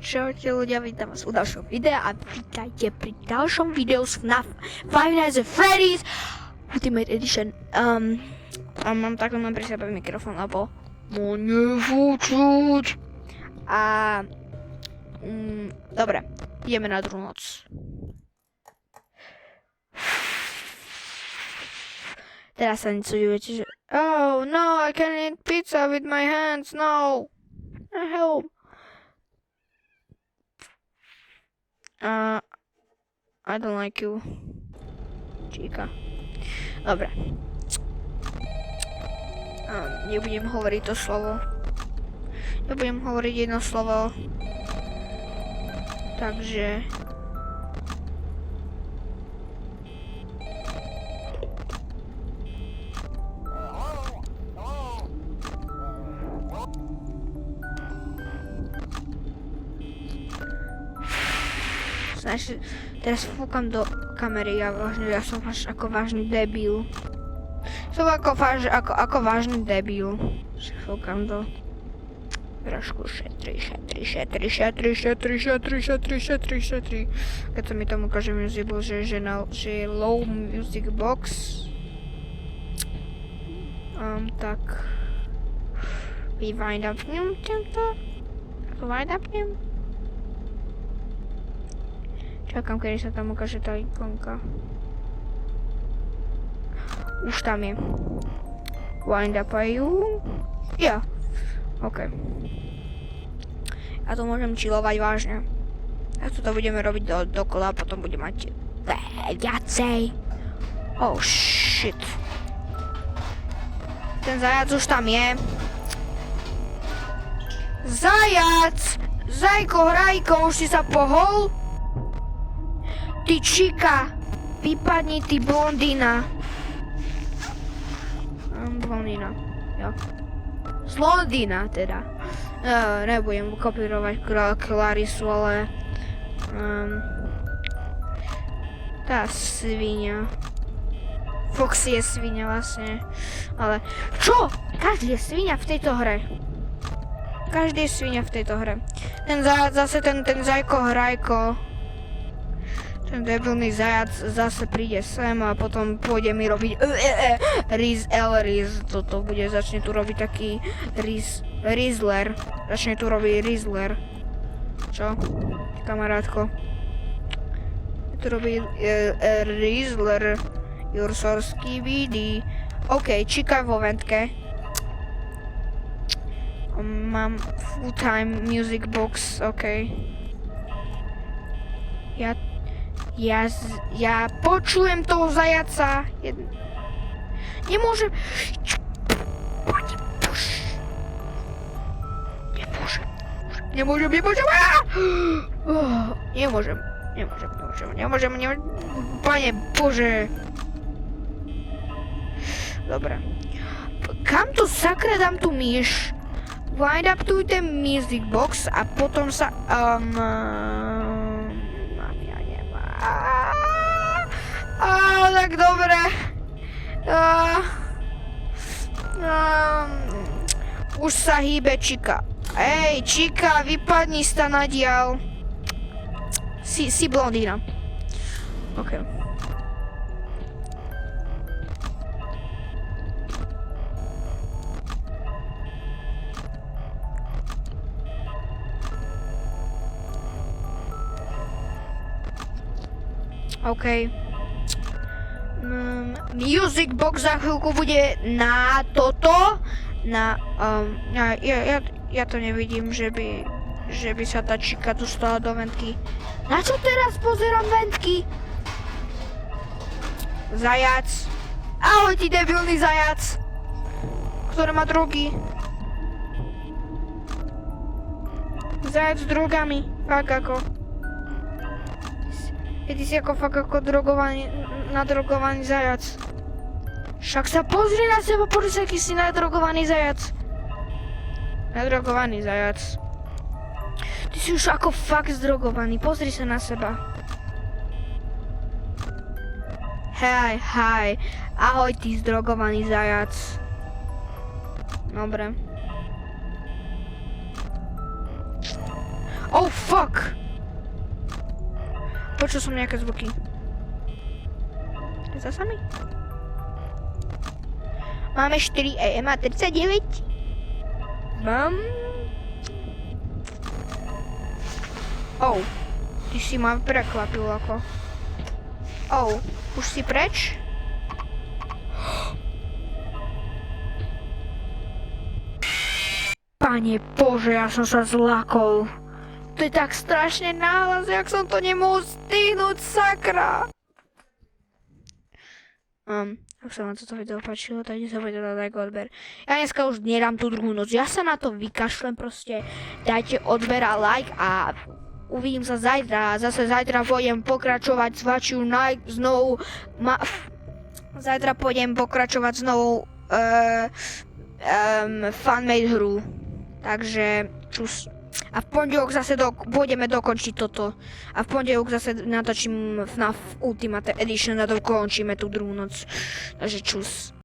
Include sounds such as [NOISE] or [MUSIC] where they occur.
čaute ľudia, vítam vás u ďalšieho videa a vítajte pri ďalšom videu z FNAF Five Nights at Freddy's Ultimate Edition. Um, a mám takto mám pri sebe mikrofón, lebo mu nefúčuť. A... Um, dobre, ideme na druhú noc. Teraz sa niečo že... Oh, no, I can't eat pizza with my hands, no. Help. Uh, I don't like you. Číka. Dobre. Um, nebudem hovoriť to slovo. Nebudem hovoriť jedno slovo. Takže... Snaž, teraz fúkam do kamery, ja, vážne, ja som až ako vážny debil. Som ako, váž, ako, ako vážny debil. Fúkam do... Trošku šetri, šetri, šetri, šetri, šetri, šetri, šetri, šetri, šetri. Keď sa mi tam ukáže music box, že, že, na, že je low music box. Um, tak... Rewind upnem tento. Rewind upnem. Čakám, kedy sa tam ukáže tá ikonka. Už tam je. Wind up are you? Ja. Yeah. OK. Ja to môžem chillovať vážne. A to budeme robiť do, dokola a potom budem mať viacej. Oh shit. Ten zajac už tam je. Zajac! Zajko, hrajko, už si sa pohol? Ty čika, vypadni ty blondína. Um, blondína, jo. Z Londýna teda. Uh, nebudem kopírovať Clarisu, ale... Um, tá svinia. Foxy je svinia vlastne. Ale čo? Každý je svinia v tejto hre. Každý je svinia v tejto hre. Ten za, zase ten, ten Zajko Hrajko ten debilný zajac zase príde sem a potom pôjde mi robiť e, Riz L Riz. Toto bude, začne tu robiť taký Riz, Rizler. Začne tu robiť Rizler. Čo? Kamarátko. Tu robí Rizler. Jursorský vidí. OK, číkaj vo ventke. Mám full time music box, OK. Ja ja, ja počujem toho zajaca. Jed... Nemôžem... Nemôžem. Nemôžem, nemôžem. Nemôžem. Nemôžem, nemôžem, nemôžem, nemôžem. Pane Bože. Dobre. Kam to sakra dám tú myš? Wind up tu ten music box a potom sa... Um, Á, tak dobre. Už sa hýbe Čika. Ej, Čika, vypadni sta na dial. Si, si blondína. OK. OK. Um, music box za chvíľku bude na toto. Na, um, ja, ja, ja to nevidím, že by, že by sa tá čika dostala do ventky. Na čo teraz pozerám ventky? Zajac. Ahoj ty debilný zajac. Ktorý má drogy. Zajac s drogami. Tak ako. Jedis jako fakako drogowanie, nadrogowany zajac. Szaksa, pozri na seba porys jakiś nadrogowany zajac. Nadrogowany zajac. Ty jsi już jako fakt zdrogowany, pozri na seba. Hej, hej, ahoj ty zdrogowany zajac. Dobre. Oh fuck! Počul som nejaké zvuky. Za sami? Máme 4 AM a 39. Mám... Oh, ty si ma prekvapil ako. Oh, už si preč? [GASPS] Pane Bože, ja som sa zlakol. To je tak strašne náhlas, jak som to nemohol stihnúť, sakra. Um, ak sa vám toto video páčilo, tak nezabudnite dať like odber. Ja dneska už nedám tú druhú noc, ja sa na to vykašlem proste. Dajte odber a like a uvidím sa zajtra. Zase zajtra pôjdem pokračovať s vašiu naj... znovu... Ma... Zajtra pôjdem pokračovať znovu uh, um, fanmade hru. Takže čus. A v pondelok zase do, pôjdeme dokončiť toto. A v pondelok zase natočím FNAF Ultimate Edition a dokončíme tú druhú noc. Takže čus.